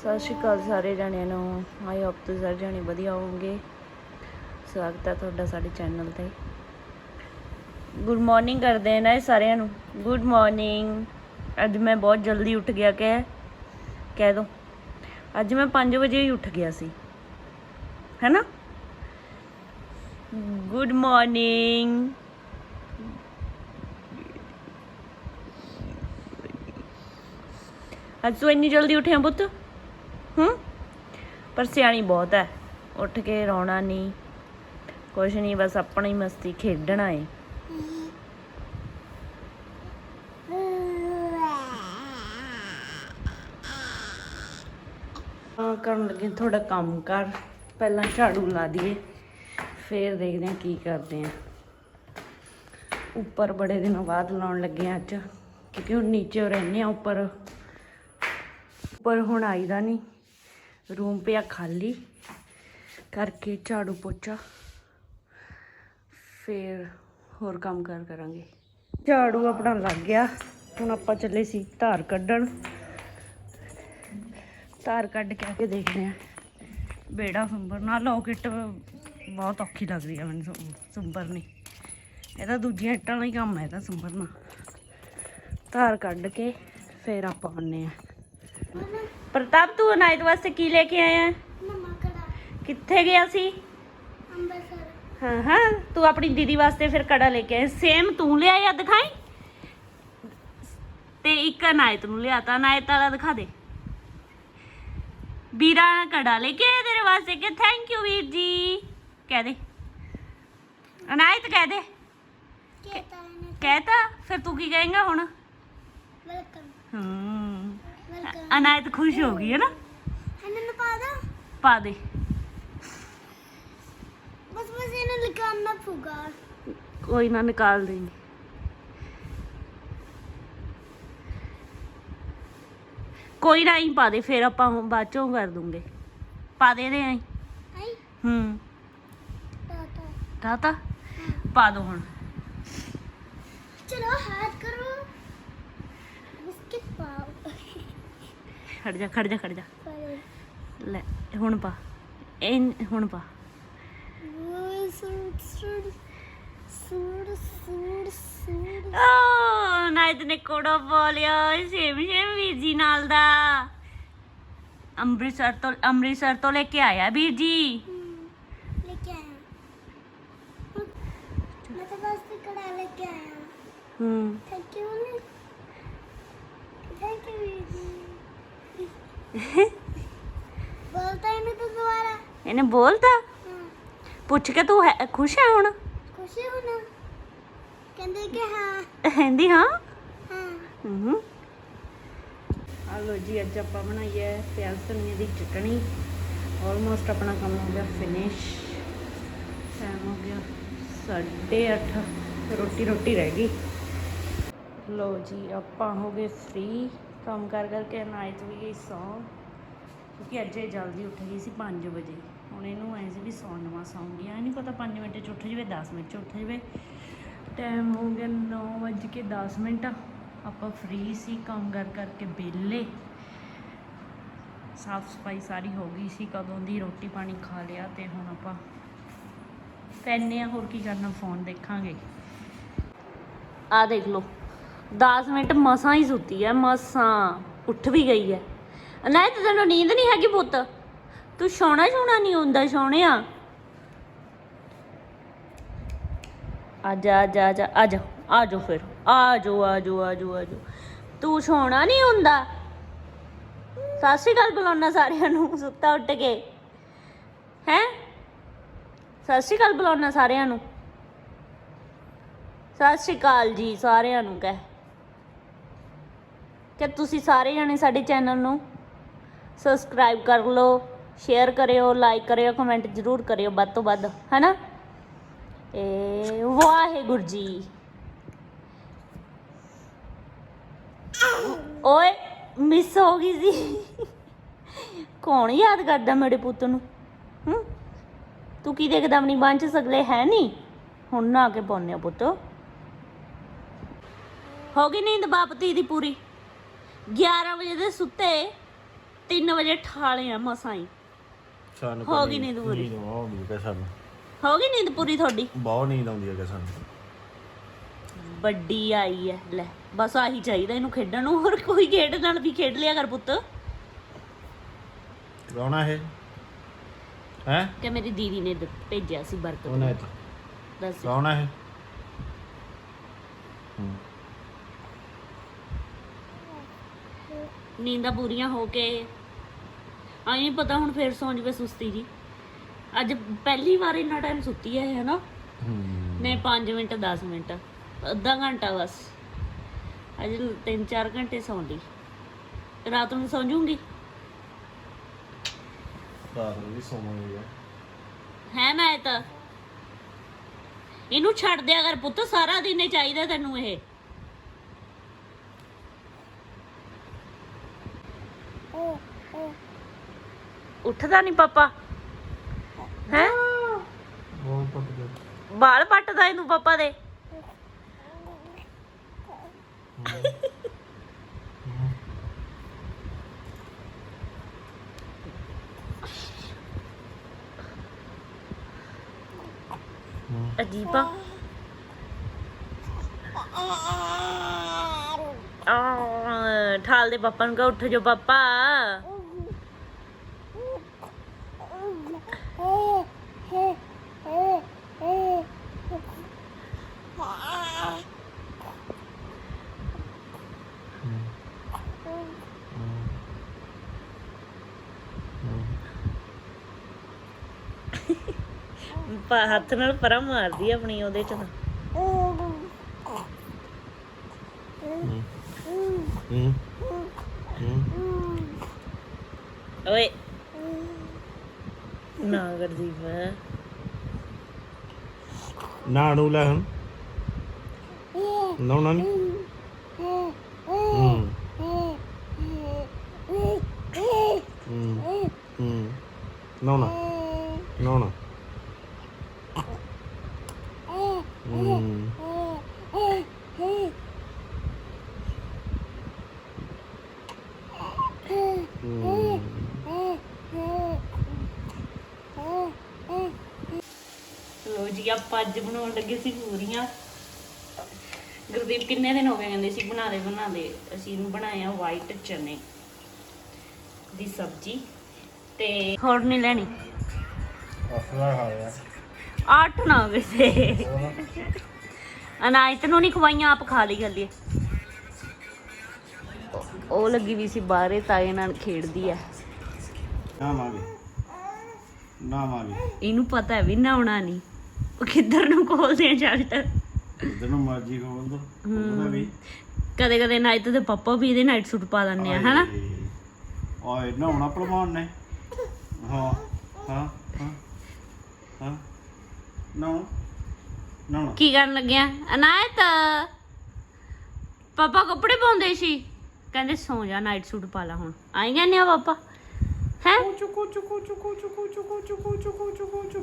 ਸਤਿ ਸ਼੍ਰੀ ਅਕਾਲ ਸਾਰੇ ਜਣਿਆਂ ਨੂੰ। ਆਈ ਹੋਪ ਤੁਸੀਂ ਸਾਰੇ ਜਣੇ ਵਧੀਆ ਹੋਵੋਗੇ। ਸਵਾਗਤ ਹੈ ਤੁਹਾਡਾ ਸਾਡੇ ਚੈਨਲ ਤੇ। ਗੁੱਡ ਮਾਰਨਿੰਗ ਕਰਦੇ ਆ ਨਾ ਇਹ ਸਾਰਿਆਂ ਨੂੰ। ਗੁੱਡ ਮਾਰਨਿੰਗ ਅੱਜ ਮੈਂ ਬਹੁਤ ਜਲਦੀ ਉੱਠ ਗਿਆ, ਕਹਿ ਕਹਿ ਦੋ। ਅੱਜ ਮੈਂ 5 ਵਜੇ ਹੀ ਉੱਠ ਗਿਆ ਸੀ। ਹੈਨਾ? ਗੁੱਡ ਮਾਰਨਿੰਗ ਅੱਜ ਤੂੰ ਇੰਨੀ ਜਲਦੀ ਉੱਠਿਆ ਪੁੱਤ? ਹੂੰ? ਪਰ ਸਿਆਣੀ ਬਹੁਤ ਹੈ ਉੱਠ ਕੇ ਰੋਣਾ ਨਹੀਂ ਕੁਛ ਨਹੀਂ ਬਸ ਆਪਣੀ ਮਸਤੀ ਖੇਡਣਾ ਏ। ਕਰਨ ਲੱਗੇ ਥੋੜਾ ਕੰਮ ਕਰ। ਪਹਿਲਾਂ ਝਾੜੂ ਲਾ ਦਈਏ ਫੇਰ ਦੇਖਦੇ ਹਾਂ ਕੀ ਕਰਦੇ ਆ ਉੱਪਰ ਬੜੇ ਦਿਨਾਂ ਬਾਅਦ ਲਾਉਣ ਲੱਗੇ ਆ ਅੱਜ। ਕਿਉਂਕਿ ਹੁਣ ਨੀਚੇ ਰਹਿੰਦੇ ਆ ਉੱਪਰ। ਉੱਪਰ ਹੁਣ ਆਈਦਾ ਨਹੀਂ ਰੂਮ ਪਿਆ ਖਾਲੀ, ਕਰਕੇ ਝਾੜੂ ਪੋਚਾ, ਫਿਰ ਹੋਰ ਕੰਮ ਕਰ ਕਰਾਂਗੇ। ਝਾੜੂ ਆਪਣਾ ਲੱਗ ਗਿਆ, ਹੁਣ ਆਪਾਂ ਚੱਲੇ ਸੀ ਧਾਰ ਕੱਢਣ। ਧਾਰ ਕੱਢ ਕੇ ਆ ਕੇ ਦੇਖਦੇ ਆ ਬੇੜਾ ਸੰਭਰਨਾ ਲੋਕਿਟ ਬਹੁਤ ਔਖੀ ਲੱਗਦੀ ਆ ਮੈਨੂੰ ਸੰਭ- ਸੰਭਰਨੀ ਇਹ ਤਾਂ ਦੂਜੀਆਂ ਇੱਟਾਂ ਵਾਲਾ ਹੀ ਕੰਮ ਹੈ ਇਹਦਾ ਸੰਭਰਨਾ ਧਾਰ ਕੱਢ ਕੇ ਫਿਰ ਆਪਾਂ ਆਉਂਦੇ ਆ ਪ੍ਰਤਾਪ ਤੂੰ ਅਨਾਇਤ ਵਾਸਤੇ ਕੀ ਲੈ ਕੇ ਆਇਆ? ਮਮਾ ਕੜਾ। ਕਿੱਥੇ ਗਿਆ ਸੀ? ਹਾਂ ਹਾਂ ਤੂੰ ਆਪਣੀ ਦੀਦੀ ਵਾਸਤੇ ਫਿਰ ਕੜਾ ਲੈ ਕੇ ਆਇਆ। ਸੇਮ ਤੂੰ ਲਿਆਇਆ ਦਿਖਾਈ? ਤੇ ਇੱਕ ਅਨਾਇਤ ਨੂੰ ਲਿਆਤਾ। ਅਨਾਇਤ ਵਾਲਾ ਦਿਖਾ ਦੇ। ਵੀਰਾ ਕੜਾ ਲੈ ਕੇ ਆਇਆ ਤੇਰੇ ਵਾਸਤੇ। ਕਿ ਥੈਂਕ ਯੂ ਵੀਰ ਜੀ। ਕਹਿ ਦੇ। ਅਨਾਇਤ ਕਹਿ ਦੇ। ਕਹਿਤਾ? ਫਿਰ ਤੂੰ ਕੀ ਕਹੇਂਗਾ ਹੁਣ? ਅਨਾਇਤ ਖੁਸ਼ ਹੋ ਗਈ ਹੈ ਨਾ? ਮੈਨੂੰ ਪਾ ਦੋ। ਪਾ ਦੇ। ਬਸ ਬਸ ਇਹਨਾਂ ਨਿਕਾਲਣਾ ਪਊਗਾ ਕੋਈ ਨਾ ਨਿਕਾਲ ਦੇਂਗੇ। ਕੋਈ ਨਾ ਹੀ ਪਾ ਦੇ ਫਿਰ ਆਪਾਂ ਬਾਅਦ ਚੋਂ ਕਰ ਦੂੰਗੇ। ਪਾ ਦੇ ਦੇ ਆਈ? ਹੂੰ। ਟਾਟਾ ਦਾਤਾ? ਪਾ ਦੋ ਹੁਣ। ਚਲੋ ਹੱਥ ਕਰੋ। ਬਿਸਕਿਟ ਪਾਓ। ਖੜ ਜਾ ਖੜ ਜਾ ਖੜ ਜਾ। ਲੈ ਹੁਣ ਪਾ। ਇਹ ਹੁਣ ਪਾ। ਓ ਨਾਇਦ ਨੇ ਕੋੜਾ ਬੋਲਿਆ ਸੇਮ ਸੇਮ ਵੀਰ ਜੀ ਨਾਲ ਦਾ। ਅੰਮ੍ਰਿਤਸਰ ਤੋਂ ਅੰਮ੍ਰਿਤਸਰ ਤੋਂ ਲੈ ਕੇ ਆਇਆ ਵੀਰ ਜੀ। ਲੈ ਕੇ ਆਇਆ। ਮੈਂ ਤਾਂ ਬਸ ਕੜਾ ਲੈ ਕੇ ਆਇਆ। ਹੂੰ। ਥੈਂਕ ਯੂ ਬੋਲਤਾ ਇਹਨੂੰ ਤੂੰ ਦੁਬਾਰਾ। ਇਹਨੇ ਬੋਲਤਾ? ਪੁੱਛ ਕੇ ਤੂੰ ਖੁਸ਼ ਹੈ ਹੁਣ? ਖੁਸ਼ੀ ਹੋਣਾ। ਕਹਿੰਦੇ ਕਿ ਹਾਂ। ਕਹਿੰਦੀ ਹਾਂ? ਹਾਂ। ਹੂੰ। ਲੋ ਜੀ ਅੱਜ ਆਪਾਂ ਬਣਾਈ ਪਿਆਜ਼ ਧਨੀਏ ਦੀ ਚਟਣੀ। ਆਲਮੋਸਟ ਆਪਣਾ ਕੰਮ ਹੋ ਗਿਆ ਫਿਨਿਸ਼ ਟਾਈਮ ਹੋ ਗਿਆ 8:30 ਰੋਟੀ ਰੋਟੀ ਰਹਿ ਗਈ। ਲੋ ਜੀ ਆਪਾਂ ਹੋ ਗਏ ਫ੍ਰੀ ਕੰਮ ਕਰ ਕਰਕੇ ਨਾਈਟ ਵੀ ਗਈ ਸੌਂ, ਕਿਉਂਕਿ ਅੱਜ ਇਹ ਜਲਦੀ ਉੱਠ ਗਈ ਸੀ 5 ਵਜੇ। ਹੁਣ ਇਹਨੂੰ ਐਂ ਸੀ ਵੀ ਸੌਣ ਨਵਾਂ ਸੌਂਗੀ ਐ ਨਹੀਂ ਪਤਾ 5 ਮਿੰਟ 'ਚ ਉੱਠ ਜਵੇ 10 ਮਿੰਟ 'ਚ ਉੱਠ ਜਵੇ। ਟਾਈਮ ਹੋ ਗਿਆ 9 ਵੱਜ ਕੇ 10 ਮਿੰਟ। ਆਪਾਂ ਫ੍ਰੀ ਸੀ ਕੰਮ ਕਰ ਕਰਕੇ ਵਿਹਲੇ। ਸਾਫ਼ ਸਫ਼ਾਈ ਸਾਰੀ ਹੋ ਗਈ ਸੀ, ਕਦੋਂ ਦੀ ਰੋਟੀ ਪਾਣੀ ਖਾ ਲਿਆ ਤੇ ਹੁਣ ਆਪਾਂ ਪੈਨੇ ਆ। ਹੋਰ ਕੀ ਕਰਨਾ ਫੋਨ ਦੇਖਾਂਗੇ। ਆ ਦੇਖ ਲਓ। 10 ਮਿੰਟ ਮਸਾਂ ਹੀ ਸੁੱਤੀ ਐ ਮਸਾਂ, ਉੱਠ ਵੀ ਗਈ ਐ ਨਹੀਂ ਤੈਨੂੰ ਨੀਂਦ ਨਹੀਂ ਹੈਗੀ ਪੁੱਤ। ਤੂੰ ਸੌਣਾ ਸੌਣਾ ਨਹੀਂ, ਹੁੰਦਾ ਸੋਹਣਿਆ ਆ ਜਾ ਜਾ ਜਾ, ਆ ਜਾ ਆ ਜਾ ਫਿਰ। ਆ ਜਾ ਆ ਜਾ ਆ ਜਾ ਆ ਜਾ ਤੂੰ ਸੌਣਾ ਨਹੀਂ ਹੁੰਦਾ। ਸਤਿ ਸ਼੍ਰੀ ਅਕਾਲ ਬੁਲਾਉਣਾ ਸਾਰਿਆਂ ਨੂੰ, ਸੁੱਤਾ ਉੱਠ ਕੇ। ਹੈ? ਸਤਿ ਸ਼੍ਰੀ ਅਕਾਲ ਬੁਲਾਉਣਾ ਸਾਰਿਆਂ ਨੂੰ। ਸਤਿ ਸ਼੍ਰੀ ਅਕਾਲ ਜੀ ਸਾਰਿਆਂ ਨੂੰ ਕਹਿ। ਕਿ ਤੁਸੀਂ ਸਾਰੇ ਜਣੇ ਸਾਡੇ ਚੈਨਲ ਨੂੰ ਸਬਸਕ੍ਰਾਈਬ ਕਰ ਲਓ ਸ਼ੇਅਰ ਕਰਿਓ ਲਾਈਕ ਕਰਿਓ ਕਮੈਂਟ ਜ਼ਰੂਰ ਕਰਿਓ ਵੱਧ ਤੋਂ ਵੱਧ, ਹੈਨਾ? ਏ ਵਾਹਿਗੁਰੂ ਜੀ। ਓਏ ਮਿਸ ਹੋ ਗਈ ਸੀ। ਕੌਣ ਯਾਦ ਕਰਦਾ ਮੇਰੇ ਪੁੱਤ ਨੂੰ? ਹੂੰ? ਤੂੰ ਕੀ ਦੇਖਦਾ ਆਪਣੀ ਬਾਂਹ ਚ ਸਗਲੇ ਹੈ ਨਹੀਂ? ਹੁਣ ਨਾ ਕੇ ਪਾਉਂਦੇ ਆ ਪੁੱਤ। ਹੋ ਗਈ ਨੀਂਦ ਬਾਪ ਧੀ ਦੀ ਪੂਰੀ। 11 ਵਜੇ ਦੇ ਸੁੱਤੇ 3 ਵਜੇ ਠਾਲੇ ਆ ਮਸਾਂ ਹੀ। ਸਾਨੂੰ ਹੋ ਗਈ ਨੀਂਦ ਪੂਰੀ। ਨੀਂਦ ਆਉਂਦੀ ਹੈ ਕਿ ਸਾਨੂੰ। ਹੋ ਗਈ ਨੀਂਦ ਪੂਰੀ ਤੁਹਾਡੀ? ਬਹੁਤ ਨੀਂਦ ਆਉਂਦੀ ਹੈ ਕਿ ਸਾਨੂੰ। ਵੱਡੀ ਆਈ ਹੈ ਲੈ ਬਸ ਆਹੀ ਚਾਹੀਦਾ ਇਹਨੂੰ ਖੇਡਣ ਨੂੰ। ਹੋਰ ਕੋਈ ਖੇਡ ਨਾਲ ਵੀ ਖੇਡ ਲਿਆ ਕਰ ਪੁੱਤ। ਆ ਇਹ? ਹੈ? ਕਿ ਮੇਰੀ ਦੀਦੀ ਨੇ ਭੇਜਿਆ ਸੀ ਬਰਕਤ ਹੈ ਦੱਸ। ਆ ਇਹ? ਹੂੰ। ਨੀਂਦਾਂ ਪੂਰੀਆਂ ਹੋ ਕੇ। ਆਈ ਨਹੀਂ ਪਤਾ ਹੁਣ ਫੇਰ ਸੌਂ ਜਵੇ ਸੁਸਤੀ ਜੀ। ਅੱਜ ਪਹਿਲੀ ਵਾਰ ਇੰਨਾ ਟਾਈਮ ਸੁੱਤੀ ਹੈ ਹੈ। ਨਾ ਨਹੀਂ 5 ਮਿੰਟ 10 ਮਿੰਟ ਅੱਧਾ ਘੰਟਾ ਬਸ। ਅੱਜ 3-4 ਘੰਟੇ ਸੌਂਦੀ ਰਾਤ ਨੂੰ ਸੌਂ ਜੂੰਗੀ? ਰਾਤ ਨੂੰ ਵੀ ਸੌਵਾਂਗੇ ਯਾਰ। ਹੈ ਇਹ ਤਾਂ। ਇਹਨੂੰ ਛੱਡ ਦਿਆ ਕਰ ਪੁੱਤ ਸਾਰਾ ਦਿਨ ਚਾਹੀਦਾ ਤੈਨੂੰ ਇਹ। ਉੱਠਦਾ ਨਹੀਂ ਪਾਪਾ? ਹੈ? ਬਹੁਤ ਬਾਲ ਪੱਟਦਾ ਇਹਨੂੰ ਪਾਪਾ ਦੇ। ਅਜੀਬਾ। ਆ ਠਾਲ ਦੇ ਪਾਪਾ ਨੂੰ ਕਹ ਉੱਠ ਜੋ ਪਾਪਾ। ਪਾ ਹੱਥ ਨਾਲ ਪਰਾਂ ਮਾਰਦੀ ਆ ਆਪਣੀ ਉਹਦੇ ਚ ਤਾਂ। ਓਏ। ਨਾ ਕਰਦੀ ਮੈਂ। ਨਾ ਲੈ ਹੁਣ। ਨਾ। ਨਹੀਂ ਹੂੰ। ਹੂੰ। ਹੂੰ। ਨਾ ਨਾ ਨਾ ਨਾ ਹੂੰ ਹੂੰ ਲੋ ਜੀ ਆਪਾਂ ਅੱਜ ਬਣਾਉਣ ਲੱਗੇ ਸੀ ਪੂਰੀਆਂ। ਗੁਰਦੀਪ ਕਿੰਨੇ ਦਿਨ ਹੋ ਗਏ ਕਹਿੰਦੇ ਸੀ ਬਣਾ ਦੇ ਬਣਾ ਦੇ ਅਸੀਂ ਇਹਨੂੰ ਬਣਾਇਆ ਵਾਈਟ ਚਨੇ ਦੀ ਸਬਜ਼ੀ ਤੇ ਹੋਰ ਨਹੀਂ ਲੈਣੀ। ਅਸਲਾ ਖਾਇਆ ਆਟ ਨਾ ਕਿਸੇ ਅਨਾਇਤ ਨੂੰ ਨਹੀਂ ਖਵਾਈਆਂ ਆਪ ਖਾ ਲਈ ਗੱਲੀ ਉਹ ਲੱਗੀ ਵੀ ਸੀ ਬਾਹਰੇ ਤਾਏ ਨਾਲ ਖੇਡਦੀ ਆ। ਨਾ ਮਾਗੇ ਨਾ ਮਾਗੇ ਇਹਨੂੰ ਪਤਾ ਹੈ ਵੀ ਨਹਾਉਣਾ ਨਹੀਂ। ਉਹ ਕਿੱਧਰ ਨੂੰ ਖੋਲਦੇ ਆ ਜੱਟ? ਇਧਰ ਨੂੰ ਮਰਜ਼ੀ ਖੋਲ ਦੋ ਉਹਦਾ ਵੀ ਕਦੇ ਕਦੇ ਨਾਈਟ ਤੇ ਪਾਪਾ ਵੀ ਇਹਦੇ ਨਾਈਟ ਸੂਟ ਪਾ ਦਿੰਦੇ ਆ ਹਨਾ? ਓਏ ਨਹਾਉਣਾ ਭਲਵਾਨ ਨੇ। ਹਾਂ ਹਾਂ ਹਾਂ ਹਾਂ। ਨਾ ਨਾ ਕੀ ਕਰਨ ਲੱਗਿਆ ਅਨਾਇਤ! ਪਾਪਾ ਕੱਪੜੇ ਪਾਉਂਦੇ ਸੀ। ਕਹਿੰਦੇ ਸੌ ਜਾ ਨਾਈਟ ਸੂਟ ਪਾ ਲਾ ਹੁਣ। ਆਈ ਜਾਂਦੇ ਆ ਪਾਪਾ? ਹੈ? ਚੁਕੂ ਚੁਕੂ ਚੁਕੂ ਚੁਕੂ ਚੁਕੂ ਚੁਕੂ ਚੁਕੂ ਚੁਕੂ ਚੁਕੂ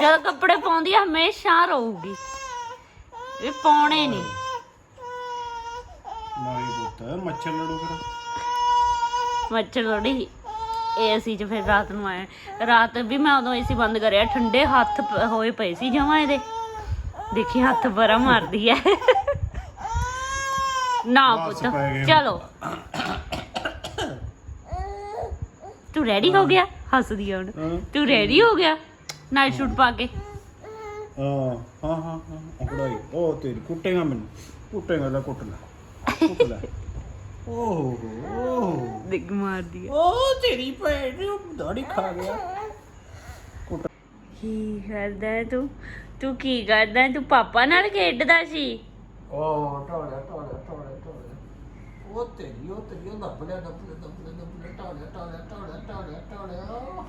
ਜਦੋਂ ਕੱਪੜੇ ਪਾਉਂਦੀ ਹੈ ਹਮੇਸ਼ਾ ਰੋਊਗੀ ਇਹ ਪਾਉਣੇ ਨਹੀਂ। ਮਾਰੀ ਪੁੱਤ ਮੱਛਰ ਲੜੂ ਫਿਰ ਮੱਛਰ ਥੋੜੀ ਏਸੀ ਚ ਫਿਰ ਰਾਤ ਨੂੰ ਆਏ ਰਾਤ ਵੀ ਮੈਂ ਉਦੋਂ ਏਸੀ ਬੰਦ ਕਰਿਆ। ਠੰਡੇ ਹੱਥ ਪ- ਹੋਏ ਪਏ ਸੀ ਜਮਾ ਇਹਦੇ। ਦੇਖੀ ਹੱਥ ਬਰਾ ਮਾਰਦੀ ਹੈ ਨਾ ਬਸ ਪੁੱਤ। ਪੈ ਗਏ। ਚਲੋ। ਤੂੰ ਰੈਡੀ ਹੋ ਗਿਆ? ਹੱਸਦੀ ਆ ਹੁਣ। ਹਾਂ। ਤੂੰ ਰੈਡੀ ਹੋ ਗਿਆ? ਨਾਈਟ ਸੂਟ ਪਾ ਕੇ। ਹਾਂ ਹਾਂ ਹਾਂ ਹਾਂ ਅਕੜਾਈ ਉਹ ਤੇਰੀ ਕੁੱਟੇਗਾ ਮੈਨੂੰ। ਕੁੱਟੇਗਾ ਲੈ ਕੁੱਟ ਲੈ। ਕੁੱਟ ਲੈ। ਓਹ ਓਹ। ਦਿਗ ਮਾਰਦੀ ਹੈ ਉਹ ਤੇਰੀ ਭੈਣ ਨੂੰ ਦਾੜੀ ਖਾ ਗਿਆ ਕੀ ਕਰਦਾ ਹੈ ਤੂੰ? ਤੂੰ ਕੀ ਕਰਦਾ ਹੈ? ਤੂੰ ਪਾਪਾ ਨਾਲ ਖੇਡਦਾ ਸੀ? ਉਹ ਤੇਰੀ ਉਹ ਤੇਰੀ ਉਹ ਲਿਆ ਲਿਆ ਲਿਆ ਲਿਆ।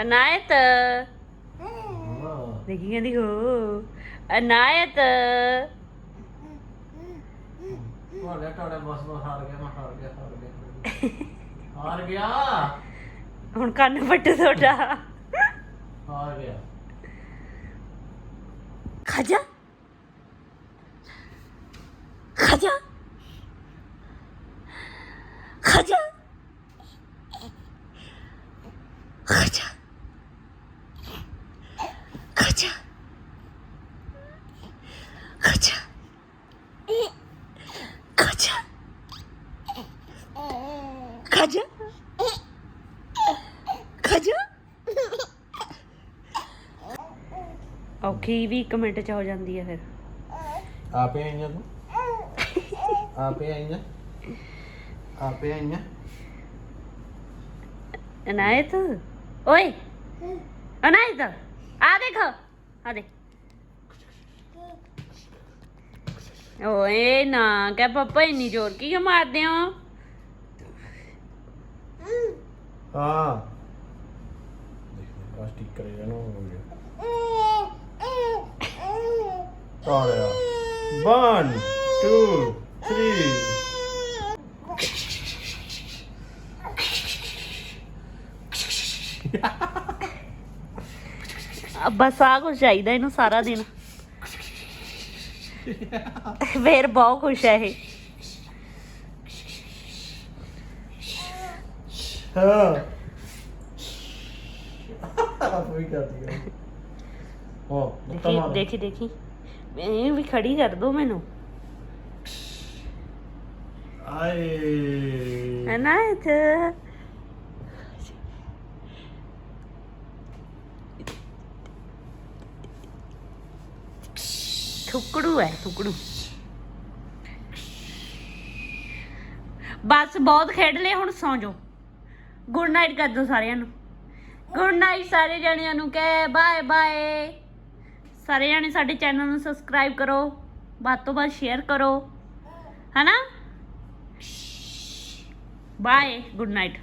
ਅਨਾਇਤ। ਦੇਖੀ ਕਹਿੰਦੀ ਹੋ। ਅਨਾਇਤ। ਬਸ ਬਸ ਹਾਰ ਗਿਆ ਮੈਂ ਹਾਰ ਗਿਆ ਹਾਰ ਗਿਆ ਹਾਰ ਗਿਆ। ਹੁਣ ਕੰਨ ਪੱਟੂ ਤੁਹਾਡਾ। ਹਾਰ ਗਿਆ। ਖਾਜਾ खचा औखी भी एक मिनट च हो जाती है फिर। आप आप आप अनायत? ओए! आ देखो! ਆ ਦੇ ਓਏ ਨਾ ਕਹਿ ਪਾਪਾ ਇੰਨੀ ਜ਼ੋਰ ਕੀ ਕਿਉਂ ਮਾਰਦੇ ਹੋ ਹਾਂ ਦੇਖ ਆ ਸਟicker ਇਹਨਾਂ ਨੂੰ ਹੋ ਗਿਆ ਟਾੜਿਆ 1 2 3 ਆ ਬਸ ਆ ਕੁਛ ਚਾਹੀਦਾ ਇਹਨੂੰ ਸਾਰਾ ਦਿਨ। ਫੇਰ ਬਹੁਤ ਖੁਸ਼ ਹੈ ਇਹ। ਹਾਂ। ਵੀ ਕਰਦੀ ਹੈ ਉਹ ਮੁੱਕਾ ਦੇਖੀ ਮਾਰ ਦੇਖੀ ਦੇਖੀ। ਇਹ ਵੀ ਖੜੀ ਕਰ ਦੋ ਮੈਨੂੰ। ਆਏ। ਅਨਾਇਤ ਥੁਕੜੂ ਹੈ, ਥੁਕੜੂ। ਬਸ ਬਹੁਤ ਖੇਡ ਲਏ, ਹੁਣ ਸੌਂ ਜਾਓ। ਗੁੱਡ ਨਾਈਟ ਕਰ ਦੋ ਸਾਰਿਆਂ ਨੂੰ। ਗੁੱਡ ਨਾਈਟ ਸਾਰੇ ਜਣਿਆਂ ਨੂੰ ਕਹੇ ਬਾਏ ਬਾਏ ਸਾਰੇ ਜਣੇ ਸਾਡੇ ਚੈਨਲ ਨੂੰ ਸਬਸਕ੍ਰਾਈਬ ਕਰੋ, ਵੱਧ ਤੋਂ ਵੱਧ ਸ਼ੇਅਰ ਕਰੋ। ਹਨਾ? Bye good night